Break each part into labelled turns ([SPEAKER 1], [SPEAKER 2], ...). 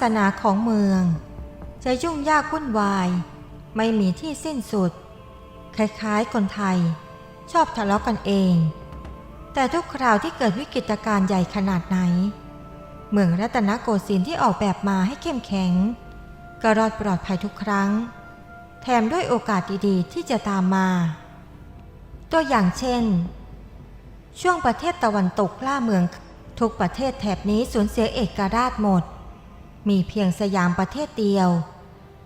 [SPEAKER 1] สนาของเมือง จะยุ่งยากวุ่นวาย ไม่มีที่สิ้นสุด คล้ายๆ คนไทย ชอบทะเลาะกันเอง แต่ทุกคราวที่เกิดวิกฤตการณ์ใหญ่ขนาดไหน เมืองรัตนโกสินทร์ที่ออกแบบมาให้เข้มแข็งก็รอดปลอดภัยทุกครั้ง แถมด้วยโอกาสดีๆ ที่จะตามมา ตัวอย่างเช่น ช่วงประเทศตะวันตกล่าเมืองทุกประเทศแถบนี้สูญเสียเอกราชหมด มีเพียงสยามประเทศเดียว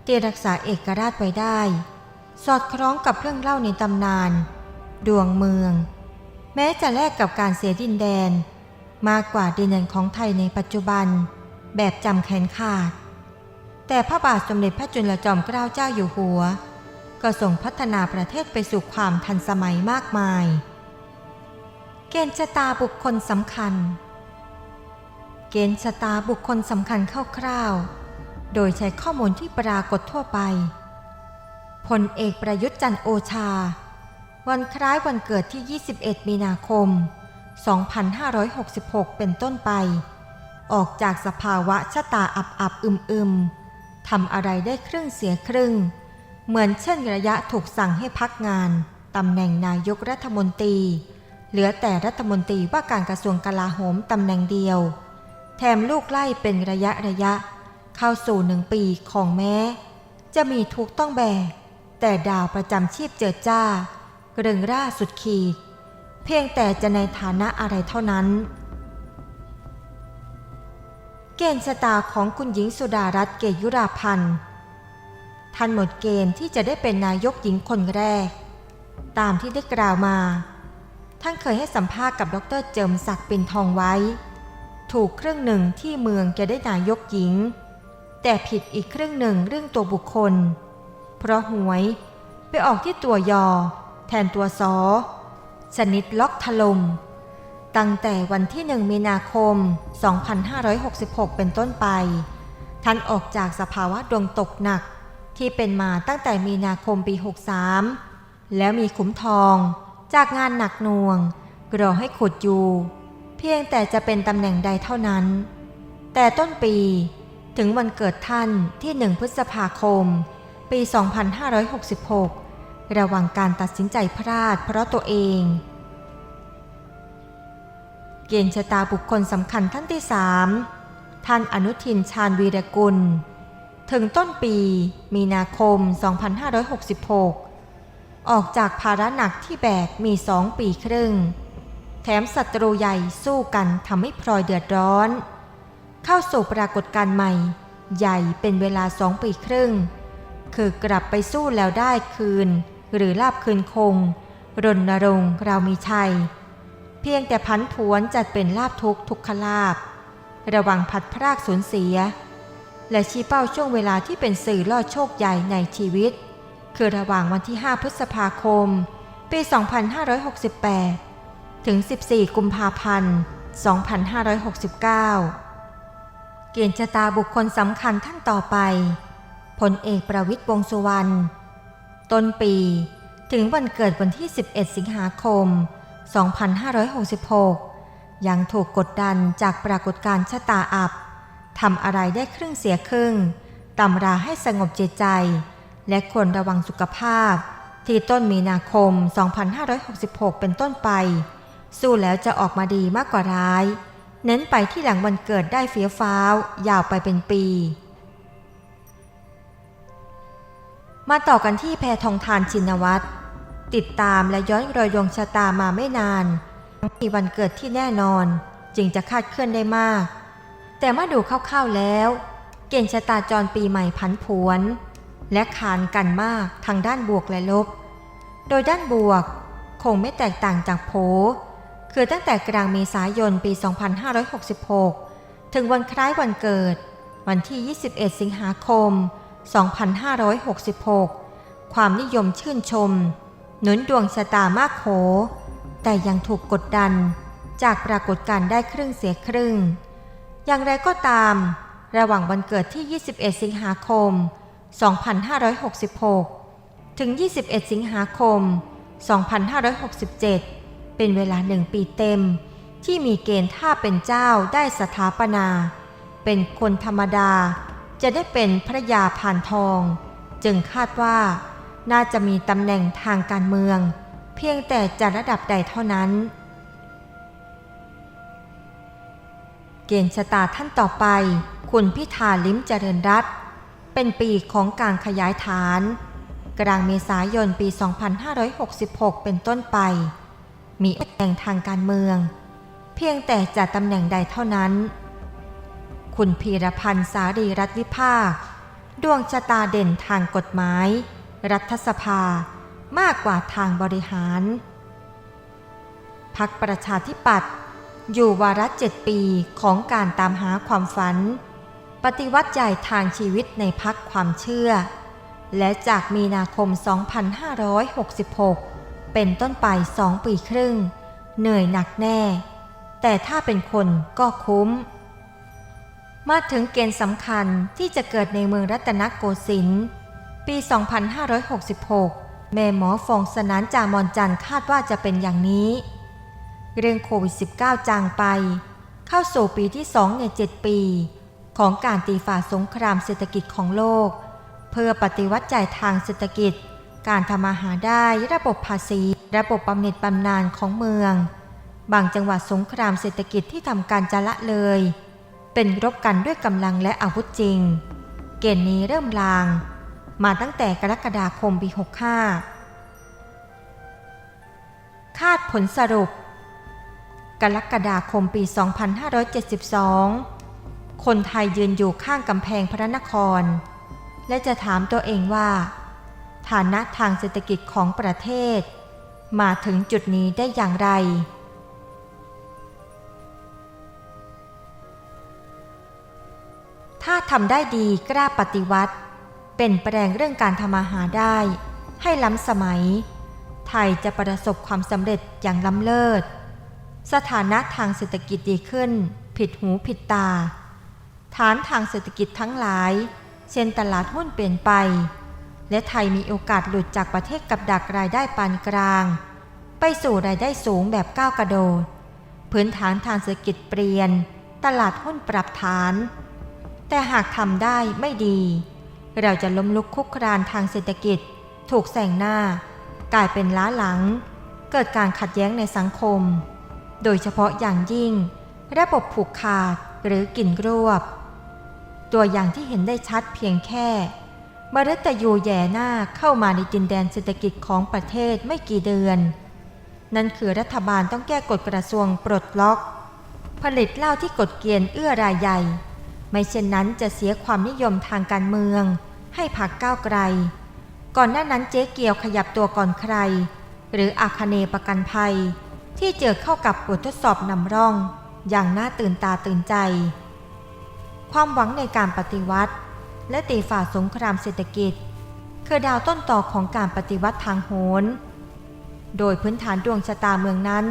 [SPEAKER 1] ที่รักษาเอกราชไว้ได้ สอดคล้องกับเรื่องเล่าในตำนาน ดวงเมือง แม้จะแลกกับการเสียดินแดน มากกว่าดินแดนของไทยในปัจจุบัน แบบจำแขนขาด แต่พระบาทสมเด็จพระจุลจอมเกล้าเจ้าอยู่หัว ก็ส่งพัฒนาประเทศไปสู่ความทันสมัยมากมาย เกณฑ์ชะตาบุคคลสำคัญ เกณฑ์ชะตาบุคคลสำคัญคร่าวๆ โดยใช้ข้อมูลที่ปรากฏทั่วไป พลเอกประยุทธ์จันทร์โอชา วันคล้ายวันเกิดที่ 21 มีนาคม 2566 เป็นต้นไป ออกจากสภาวะชะตาอับอับอึมอึมทำอะไรได้ครึ่งเสียครึ่ง เหมือนเช่นระยะถูกสั่งให้พักงานตำแหน่งนายกรัฐมนตรี เหลือแต่รัฐมนตรีว่าการกระทรวงกลาโหมตำแหน่งเดียว แถมลูกไล่เป็นระยะระยะ เข้าสู่หนึ่งปีของแม้ จะมีทุกต้องแบก แต่ดาวประจำชีพเจิดจ้า เริงร่าสุดขีด เพียงแต่จะในฐานะอะไรเท่านั้น เกณฑ์ชะตาของคุณหญิงสุดารัตน์เกยุราพันธ์ท่านหมดเกณฑ์ที่จะได้เป็นนายกหญิงคนแรก ตามที่ได้กล่าวมา ท่านเคยให้สัมภาษณ์กับดรเจิมศักดิ์ปินทองไว้ ถูกครึ่งหนึ่งที่เมืองจะได้นายกหญิง แต่ผิดอีกครึ่งหนึ่งเรื่องตัวบุคคล เพราะหวยไปออกที่ตัวยอ แทนตัวซอชนิดล็อกถลม่มตั้งแต่วันที่หนึ่งมีนาคม 2566 เป็นต้นไป ท่านออกจากสภาวะดวงตกหนักที่เป็นมาตั้งแต่มีนาคมปี 63 แล้วมีขุมทอง จากงานหนักหน่วงรอให้ขุดอยู่ พียงแต่จะเป็นตำแหน่งใดเท่านั้น แต่ต้นปีถึงวันเกิดท่านที่หนึ่งพฤษภาคม ปี 2566 ระหว่างการตัดสินใจพลาดเพราะตัวเอง เกณฑ์ชะตาบุคคลสำคัญท่านที่สามท่านอนุทินชาญวีรกุล ถึงต้นปีมีนาคม 2566 ออกจากภาระหนักที่แบกมีสองปีครึ่ง แถมศัตรูใหญ่สู้กันทำให้พลอยเดือดร้อน เข้าสู่ปรากฏการณ์ใหม่ ใหญ่เป็นเวลาสองปีครึ่ง คือกลับไปสู้แล้วได้คืน หรือลาบคืนคง รณรงค์เรามีชัย เพียงแต่พันผวนจัดเป็นลาบทุกทุกขลาบ ระวังผัดพรากสูญเสีย และชี้เป้าช่วงเวลาที่เป็นสื่อล่อโชคใหญ่ในชีวิต คือระหว่างวันที่ 5 พฤษภาคม ปี 2568 ถึง 14 กุมภาพันธ์ 2569 เกณฑ์ชะตาบุคคลสำคัญท่านต่อไปพลเอกประวิตยวงสุวรรณ ต้นปีถึงวันเกิดวันที่ 11 สิงหาคม 2566 ยังถูกกดดันจากปรากฏการณ์ชะตาอับ ทำอะไรได้ครึ่งเสียครึ่ง ตำราให้สงบจิตใจ และควรระวังสุขภาพ ที่ต้นมีนาคม 2566 เป็นต้นไป สู้แล้วจะออกมาดีมากกว่าร้าย เน้นไปที่หลังวันเกิดได้เฟี้ยวฟ้าว ยาวไปเป็นปี มาต่อกันที่แพทองทานชินวัตรติดตามและย้อนรอยดวงชะตามาไม่นาน มีวันเกิดที่แน่นอน จึงจะคาดเคลื่อนได้มาก แต่เมื่อดูคร่าวๆแล้ว เกณฑ์ชะตาจรปีใหม่ผันผวน และขานกันมากทางด้านบวกและลบ โดยด้านบวกคงไม่แตกต่างจากโผ คือตั้งแต่กลางเมษายนปี 2566 ถึงวันคล้ายวันเกิด วันที่ 21 สิงหาคม 2566 ความนิยมชื่นชม หนุนดวงชะตามากโข แต่ยังถูกกดดันจากปรากฏการณ์ได้ครึ่งเสียครึ่ง อย่างไรก็ตาม ระหว่างวันเกิดที่ 21 สิงหาคม 2566 ถึง 21 สิงหาคม 2567 เป็นเวลาหนึ่งปีเต็ม ที่มีเกณฑ์ท่าเป็นเจ้าได้สถาปนา เป็นคนธรรมดา จะได้เป็นพระยาผ่านทอง จึงคาดว่าน่าจะมีตำแหน่งทางการเมือง เพียงแต่จะระดับใดเท่านั้น เกณฑ์ชะตาท่านต่อไป คุณพิธาลิ้มเจริญรัตเป็นปีของการขยายฐาน กลางเมษายนปี 2566 เป็นต้นไป มีตำแหน่งทางการเมือง เพียงแต่จะตำแหน่งใดเท่านั้น คุณพีรพันธ์สารีรัฐวิภาค ดวงชะตาเด่นทางกฎหมาย รัฐสภามากกว่าทางบริหาร พักประชาธิปัตย์อยู่วาระเจ็ดปีของการตามหาความฝัน ปฏิวัติใหญ่ทางชีวิตในพักความเชื่อ และจากมีนาคม 2566 เป็นต้นไปสองปีครึ่ง เหนื่อยหนักแน่ แต่ถ้าเป็นคนก็คุ้ม มาถึงเกณฑ์สำคัญที่จะเกิดในเมืองรัตนโกสินทร์ปี 2566 แม่หมอฟองสนานจามอนจันท์คาดว่าจะเป็นอย่างนี้ เรื่องโควิด -19 จางไป เข้าสู่ปีที่ 2 ใน 7 ปี ของการตีฝ่าสงครามเศรษฐกิจของโลก เพื่อปฏิวัติใจทางเศรษฐกิจ การทำมาหาได้ระบบภาษี ระบบบำเหน็จบำนาญของเมือง บางจังหวัดสงครามเศรษฐกิจที่ทำการจะละเลย เป็นรบกันด้วยกำลังและอาวุธจริง เกณฑ์นี้เริ่มลาง มาตั้งแต่กรกฎาคมปี 65 คาดผลสรุป กรกฎาคมปี 2572 คนไทยยืนอยู่ข้างกำแพงพระนคร และจะถามตัวเองว่า ฐานะทางเศรษฐกิจของประเทศ มาถึงจุดนี้ได้อย่างไร ถ้าทำได้ดีกล้าปฏิวัติ เป็นแปลงเรื่องการทำมาหาได้ ให้ล้ำสมัย ไทยจะประสบความสำเร็จอย่างล้ำเลิศ สถานะทางเศรษฐกิจดีขึ้น ผิดหูผิดตา ฐานทางเศรษฐกิจทั้งหลายเช่นตลาดหุ้นเปลี่ยนไป และไทยมีโอกาสหลุดจากประเทศกับดักรายได้ปานกลาง ไปสู่รายได้สูงแบบก้าวกระโดดพื้นฐานทางเศรษฐกิจเปลี่ยน ตลาดหุ้นปรับฐาน แต่หากทำได้ไม่ดี เราจะล้มลุกคุกครานทางเศรษฐกิจ ถูกแซงหน้า กลายเป็นล้าหลัง เกิดการขัดแย้งในสังคม โดยเฉพาะอย่างยิ่ง ระบบผูกขาดหรือกินรวบ ตัวอย่างที่เห็นได้ชัดเพียงแค่ มฤตยูแย่หน้าเข้ามาในดินแดนเศรษฐกิจของประเทศไม่กี่เดือน นั่นคือรัฐบาลต้องแก้กฎกระทรวงปลดล็อก ผลิตเหล้าที่กฎเกณฑ์เอื้อรายใหญ่ ไม่เช่นนั้นจะเสียความนิยมทางการเมือง ให้พักก้าวไกล ก่อนหน้านั้นเจ๊เกียวขยับตัวก่อนใคร หรืออาคเนประกันภัย ที่เจอเข้ากับบททดสอบนำร่อง อย่างน่าตื่นตาตื่นใจ ความหวังในการปฏิวัติ และตีฝ่าสงครามเศรษฐกิจ คือดาวต้นต่อของการปฏิวัติทางโหรโดยพื้นฐานดวงชะตาเมืองนั้น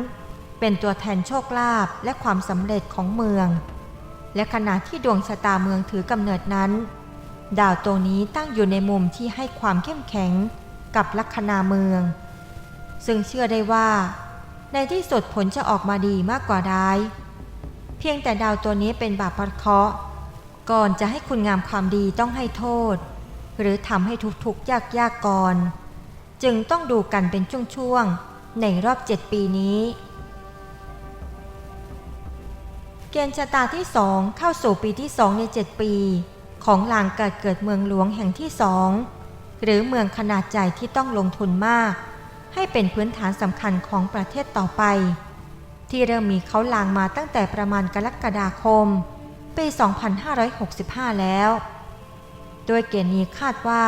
[SPEAKER 1] เป็นตัวแทนโชคลาภและความสำเร็จของเมือง และขณะที่ดวงชะตาเมืองถือกำเนิดนั้น ดาวตัวนี้ตั้งอยู่ในมุมที่ให้ความเข้มแข็งกับลัคนาเมือง ซึ่งเชื่อได้ว่า ในที่สุดผลจะออกมาดีมากกว่าร้าย เพียงแต่ดาวตัวนี้เป็นบาปพระเคราะห์ ก่อนจะให้คุณงามความดีต้องให้โทษ หรือทำให้ทุกข์ๆยากๆก่อน จึงต้องดูกันเป็นช่วงๆ ในรอบเจ็ดปีนี้ เกณฑ์ชะตาที่สองเข้าสู่ปีที่สองในเจ็ดปี ของลางเกิดเกิดเมืองหลวงแห่งที่สองหรือเมืองขนาดใหญ่ที่ต้องลงทุนมาก ให้เป็นพื้นฐานสำคัญของประเทศต่อไป ที่เริ่มมีเขาลางมาตั้งแต่ประมาณกรกฎาคม ปี 2565 แล้ว โดยเกณฑ์นี้คาดว่า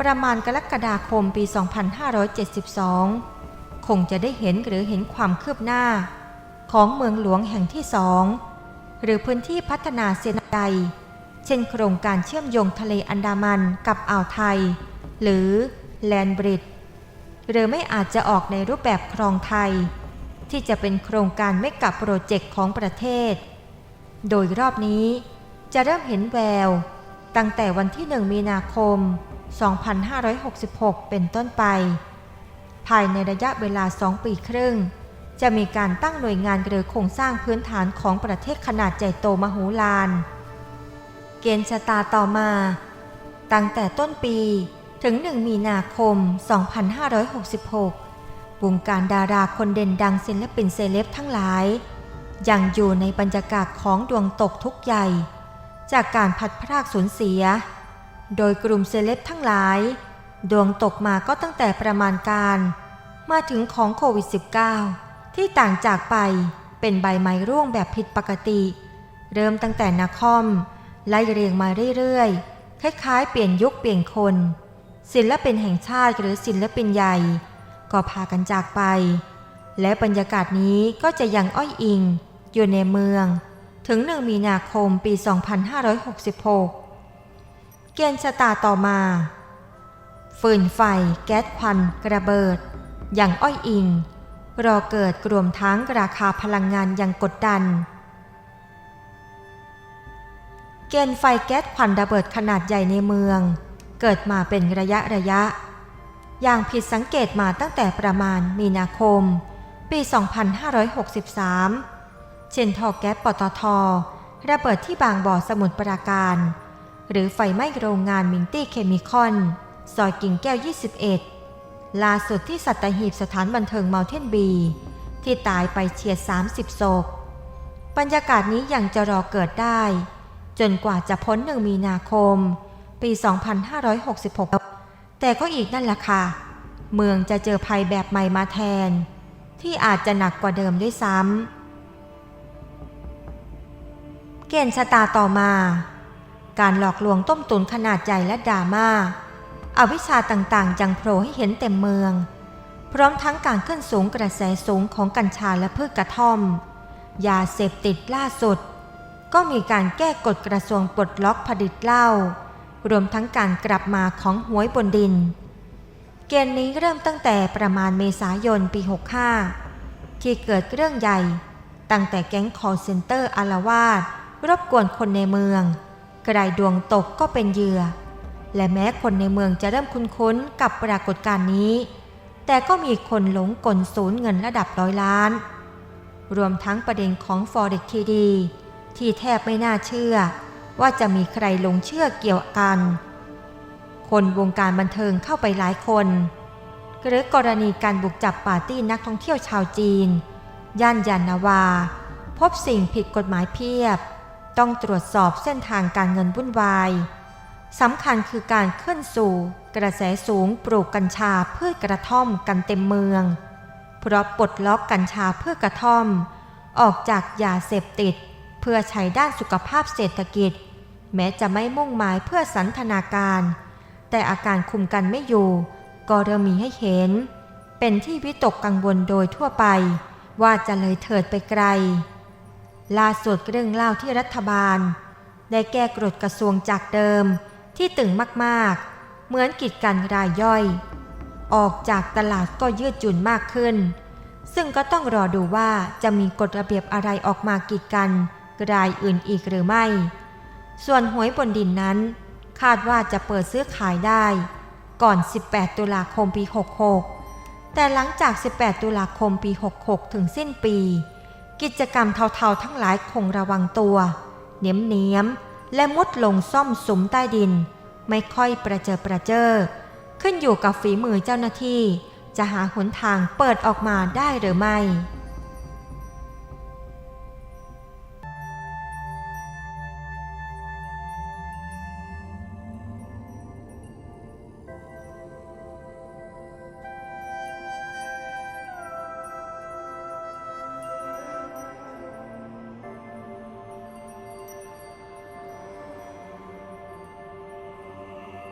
[SPEAKER 1] ประมาณกรกฎาคมปี 2572 คงจะได้เห็นหรือเห็นความคืบหน้า ของเมืองหลวงแห่งที่สองหรือพื้นที่พัฒนาเซนไดเช่นโครงการเชื่อมโยงทะเลอันดามันกับอ่าวไทย หรือแลนบริดจ์หรือไม่อาจจะออกในรูปแบบครองไทย ที่จะเป็นโครงการไม่กับโปรเจกต์ของประเทศ โดยรอบนี้จะเริ่มเห็นแวว ตั้งแต่วันที่ 1 มีนาคม 2566 เป็นต้นไป ภายในระยะเวลา 2 ปีครึ่ง จะมีการตั้งหน่วยงานหรือโครงสร้างพื้นฐานของประเทศขนาดใหญ่โตมโหฬาร เกณฑ์ชะตาต่อมา ตั้งแต่ต้นปีถึง 1 มีนาคม 2566 วงการดาราคนเด่นดังศิลปินเซเลบทั้งหลาย ยังอยู่ในบรรยากาศของดวงตกทุกใหญ่ จากการพัดพรากสูญเสีย โดยกลุ่มเซเลบทั้งหลาย ดวงตกมาก็ตั้งแต่ประมาณการ มาถึงของโควิด -19 ที่ต่างจากไปเป็นใบไม้ร่วงแบบผิดปกติ เริ่มตั้งแต่นาคอม ไล่เรียงมาเรื่อยๆ คล้ายๆ เปลี่ยนยุคเปลี่ยนคน ศิลปินแห่งชาติหรือศิลปินใหญ่ ก็พากันจากไป และบรรยากาศนี้ก็จะยังอ้อยอิง อยู่ในเมือง ถึงหนึ่งมีนาคมปี 2566 เกณฑ์ชะตาต่อมาฟืนไฟ แก๊สควัน กระเบิด อย่างอ้อยอิง รอเกิดรวมทั้งราคาพลังงานอย่างกดดัน เกณฑ์ไฟแก๊สควันระเบิดขนาดใหญ่ในเมือง เกิดมาเป็นระยะระยะ อย่างผิดสังเกตมาตั้งแต่ประมาณมีนาคมปี 2563 เช่นท่อแก๊สปตท ระเบิดที่บางบ่อสมุทรปราการ หรือไฟไหม้โรงงานมิงตี้เคมีคอน ซอยกิ่งแก้ว 21 ล่าสุดที่สัตหีบสถานบันเทิงเมาเทนบี ที่ตายไปเฉียด 30ศพบรรยากาศนี้ยังจะรอเกิดได้ จนกว่าจะพ้นหนึ่งมีนาคม ปี 2566 แต่ก็อีกนั่นแหละค่ะ เมืองจะเจอภัยแบบใหม่มาแทน ที่อาจจะหนักกว่าเดิมด้วยซ้ำ ณฑ์ชะตาต่อมา การหลอกลวงต้มตุนขนาดใหญ่และดราม่าอาวิชาต่างๆยังโผล่ให้เห็นเต็มเมือง พร้อมทั้งการขึ้นสูงกระแสสูงของกัญชาและพืชกระท่อม ยาเสพติดล่าสุด ก็มีการแก้กฎกระทรวงปลดล็อกผลิตเหล้ารวมทั้งการกลับมาของหวยบนดิน เกณฑ์นี้เริ่มตั้งแต่ประมาณเมษายนปี 65 ที่เกิดเรื่องใหญ่ ตั้งแต่แก๊งคอร์เซนเตอร์อารวาส รบกวนคนในเมือง กระไดดวงตกก็เป็นเหยื่อ และแม้คนในเมืองจะเริ่มคุ้นๆกับปรากฏการณ์นี้ แต่ก็มีคนหลงกลสูญเงินระดับร้อยล้าน รวมทั้งประเด็นของ Forex ทีดีที่แทบไม่น่าเชื่อ ว่าจะมีใครหลงเชื่อเกี่ยวกัน คนวงการบันเทิงเข้าไปหลายคนหรือกรณีการบุกจับปาร์ตี้นักท่องเที่ยวชาวจีน ย่านยานนาวา พบสิ่งผิดกฎหมายเพียบ ต้องตรวจสอบเส้นทางการเงินวุ่นวายสำคัญคือการขึ้นสู่กระแสสูงปลูกกัญชาเพื่อกระท่อมกันเต็มเมือง เพราะปลดล็อกกัญชาเพื่อกระท่อม ออกจากยาเสพติด เพื่อใช้ด้านสุขภาพเศรษฐกิจ แม้จะไม่มุ่งหมายเพื่อสันทนาการ แต่อาการคุมกันไม่อยู่ ก็เริ่มมีให้เห็น เป็นที่วิตกกังวลโดยทั่วไป ว่าจะเลยเถิดไปไกล ล่าสุดเรื่องเล่าที่รัฐบาล ได้แก้กฎกระทรวงจากเดิมที่ตึงมากๆ เหมือนกิจการรายย่อย ออกจากตลาดก็ยืดหยุ่นมากขึ้น ซึ่งก็ต้องรอดูว่าจะมีกฎระเบียบอะไรออกมากีดกันรายอื่นอีกหรือไม่ ส่วนหวยบนดินนั้น คาดว่าจะเปิดซื้อขายได้ ก่อน 18 ตุลาคมปี 66 แต่หลังจาก 18 ตุลาคมปี 66 ถึงสิ้นปี กิจกรรมเทาๆทั้งหลายคงระวังตัวเนียมเนียมๆและมุดลงซ่อมสุมใต้ดิน ไม่ค่อยประเจอประเจอ ขึ้นอยู่กับฝีมือเจ้าหน้าที่ จะหาหนทางเปิดออกมาได้หรือไม่